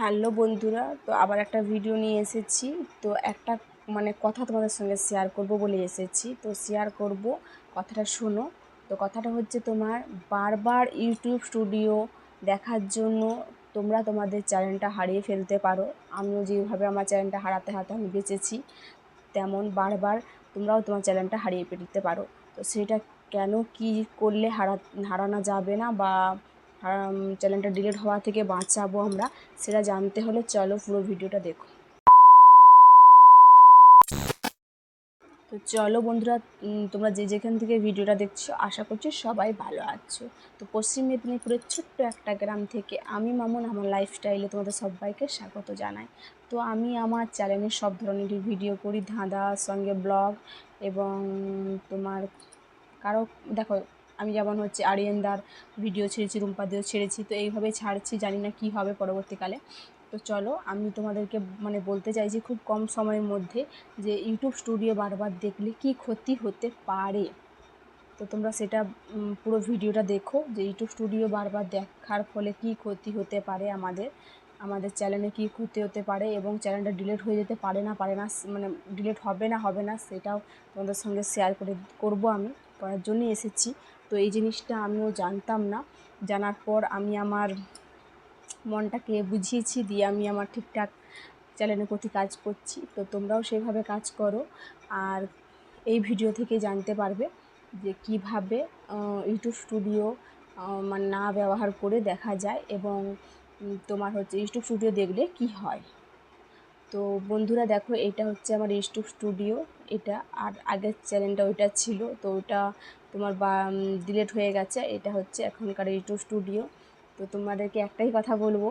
Hello বন্ধুরা, তো আবার একটা ভিডিও নিয়ে এসেছি। তো একটা মানে কথা তোমাদের সঙ্গে শেয়ার করব বলে এসেছি। তো শেয়ার করব কথাটা শোনো। তো কথাটা হচ্ছে তোমার বারবার ইউটিউব স্টুডিও দেখার জন্য তোমরা তোমাদের চ্যানেলটা হারিয়ে ফেলতে পারো। আমিও যেভাবে আমার চ্যানেলটা হারাতে হারাতে আমি বেঁচেছি, তেমন বারবার তোমরাও তোমার চ্যানেলটা হারিয়ে ফেলতে পারো। তো সেটা কেন কি করলে হারা, হারানো যাবে না বা চ্যানেলটা ডিলিট হওয়া থেকে বাঁচাবো আমরা, সেটা জানতে হলে চলো পুরো ভিডিওটা দেখো। তো চলো বন্ধুরা তোমরা যে যেখান থেকে ভিডিওটা দেখছ, আশা করছি সবাই ভালো আছো। তো পশ্চিম মেদিনীপুরের ছোট্ট একটা গ্রাম থেকে আমি মামুন, আমার লাইফস্টাইলে তোমাদের সবাইকে স্বাগত জানাই। তো আমি আমার চ্যানেলে সব ধরনের ভিডিও করি ধাঁধার সঙ্গে ব্লগ এবং তোমার কারও, দেখো আমি যেমন হচ্ছে আরিয়ানদার ভিডিও ছেড়েছি, রুম্পাদেও ছেড়েছি, তো এইভাবে ছাড়ছি, জানি না কী হবে পরবর্তীকালে। তো চলো, আমি তোমাদেরকে মানে বলতে চাইছি খুব কম সময়ের মধ্যে যে ইউটিউব স্টুডিও বারবার দেখলে কী ক্ষতি হতে পারে? তো তোমরা সেটা পুরো ভিডিওটা দেখো যে ইউটিউব স্টুডিও বারবার দেখার ফলে কী ক্ষতি হতে পারে আমাদের আমাদের চ্যানেলে কী ক্ষতি হতে পারে এবং চ্যানেলটা ডিলিট হয়ে যেতে পারে না পারে না মানে ডিলিট হবে না হবে না, সেটাও তোমাদের সঙ্গে শেয়ার করে, করব আমি, করার জন্যই এসেছি। তো এই জিনিসটা আমিও জানতাম না। জানার পর আমি আমার মনটাকে বুঝিয়েছি দিয়ে আমি আমার ঠিকঠাক চ্যানেলের প্রতি কাজ করছি। তো তোমরাও সেভাবে কাজ করো আর এই ভিডিও থেকে জানতে পারবে যে কীভাবে ইউটিউব স্টুডিও মানে না ব্যবহার করে দেখা যায় এবং তোমার হচ্ছে ইউটিউব স্টুডিও দেখলে কি হয়। তো বন্ধুরা দেখো, এটা হচ্ছে আমার ইউটিউব স্টুডিও এটা আর আগের চ্যানেলটা ওইটা ছিল, তো ওটা তোমার বা ডিলেট হয়ে গেছে, এটা হচ্ছে এখনকার ইউটিউব স্টুডিও তো তোমাদেরকে একটাই কথা বলব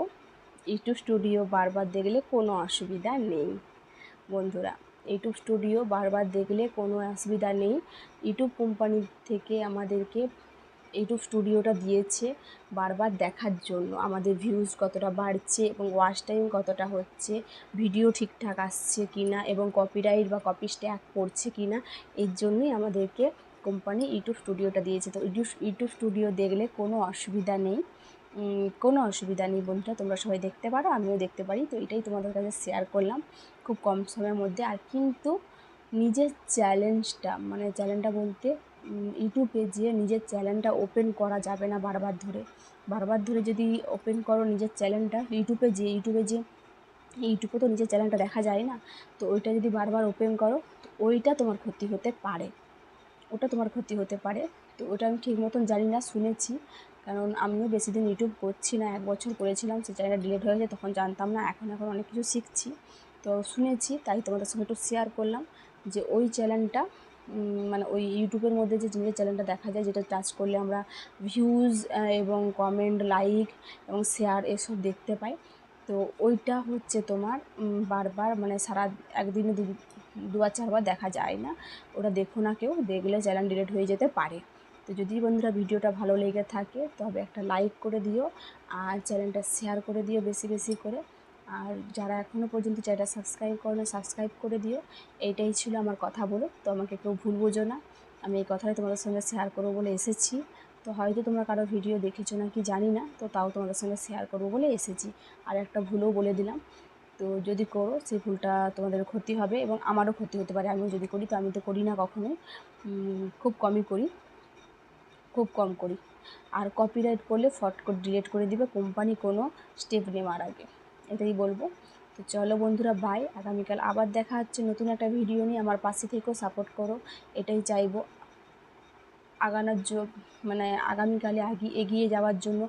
ইউটিউব স্টুডিও বারবার দেখলে কোনো অসুবিধা নেই। বন্ধুরা ইউটিউব স্টুডিও বারবার দেখলে কোনো অসুবিধা নেই। ইউটিউব কোম্পানি থেকে আমাদেরকে ইউটিউব স্টুডিওটা দিয়েছে বারবার দেখার জন্য। আমাদের ভিউজ কতটা বাড়ছে এবং ওয়াচ টাইম কতটা হচ্ছে ভিডিও ঠিকঠাক আসছে কি না এবং কপিরাইট বা কপি স্ট্যাক পড়ছে কি না এর জন্যই আমাদেরকে কোম্পানি ইউটিউব স্টুডিওটা দিয়েছে। তো ইউটিউব ইউটিউব স্টুডিও দেখলে কোনো অসুবিধা নেই। কোনো অসুবিধা নেই বন্ধুরা, তোমরা সবাই দেখতে পারো, আমিও দেখতে পারি। তো এটাই তোমাদের কাছে শেয়ার করলাম। খুব কম সময়ের মধ্যে আর কিন্তু নিজের চ্যালেঞ্জটা মানে চ্যালেঞ্জটা বলতে ইউটিউবে যে নিজের চ্যানেলটা ওপেন করা যাবে না বারবার ধরে। বারবার ধরে যদি ওপেন করো নিজের চ্যানেলটা ইউটিউবে যে ইউটিউবে যে ইউটিউবে তো নিজের চ্যানেলটা দেখা যায় না। তো ওইটা যদি বারবার ওপেন করো, তো ওইটা তোমার ক্ষতি হতে পারে। ওটা তোমার ক্ষতি হতে পারে। তো ওটা আমি ঠিক মতন জানি না, শুনেছি। কারণ আমিও বেশি দিন ইউটিউব করছি না, এক বছর করেছিলাম, সেই চ্যানেলটা ডিলিট হয়ে গেছে, তখন জানতাম না, এখন এখন অনেক কিছু শিখছি। তো শুনেছি, তাই তোমাদের সঙ্গে একটু শেয়ার করলাম যে ওই চ্যানেলটা মানে ওই ইউটিউবের মধ্যে যে নিজের চ্যানেলটা দেখা যায়, যেটা টাচ করলে আমরা ভিউজ এবং কমেন্ট লাইক এবং শেয়ার এসব দেখতে পাই। তো ওইটা হচ্ছে তোমার বারবার মানে সারা একদিনে দু, দুবার, চারবার দেখা যায় না। ওটা দেখো না কেউ, দেখলে চ্যানেল ডিলেট হয়ে যেতে পারে। তো যদি বন্ধুরা ভিডিওটা ভালো লেগে থাকে, তবে একটা লাইক করে দিও, আর চ্যানেলটা শেয়ার করে দিও বেশি বেশি করে। আর যারা এখনও পর্যন্ত চ্যানেলটা সাবস্ক্রাইব করে না, সাবস্ক্রাইব করে দিও। এইটাই ছিল আমার কথা বলো। তো আমাকে কেউ ভুল বোঝো না। আমি এই কথাটাই তোমাদের সঙ্গে শেয়ার করব বলে এসেছি। তো হয়তো তোমরা কারও ভিডিও দেখেছ না কি জানি না, তো তাও তোমাদের সঙ্গে শেয়ার করব বলে এসেছি। আর একটা ভুলও বলে দিলাম। তো যদি করো, সেই ভুলটা তোমাদের ক্ষতি হবে এবং আমারও ক্ষতি হতে পারে। আমিও যদি করি, তো আমি তো করি না কখনোই। খুব কমই করি। খুব কম করি। আর কপিরাইট করলে ফট করে ডিলিট করে দিবে। কোম্পানি কোনো স্টেপ নেওয়ার আগে। এটাই বলব। তো চলো বন্ধুরা বাই আগামীকাল আবার দেখা হচ্ছে নতুন একটা ভিডিও নিয়ে। আমার পাশে থেকেও সাপোর্ট করো। এটাই চাইব। আগানোর যোগ মানে আগামীকালে আগিয়ে এগিয়ে যাওয়ার জন্য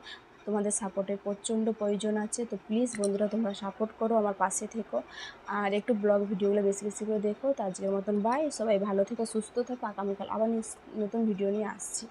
তোমাদের সাপোর্টের প্রচণ্ড প্রয়োজন আছে। তো প্লিজ বন্ধুরা, তোমরা সাপোর্ট করো আমার পাশে থেকো। আর একটু ব্লগ ভিডিওগুলো বেশি বেশি করে দেখো। তো আজকের মতন বাই সবাই ভালো থেকো, সুস্থ থেকো। আগামীকাল আবার নতুন ভিডিও নিয়ে আসছি।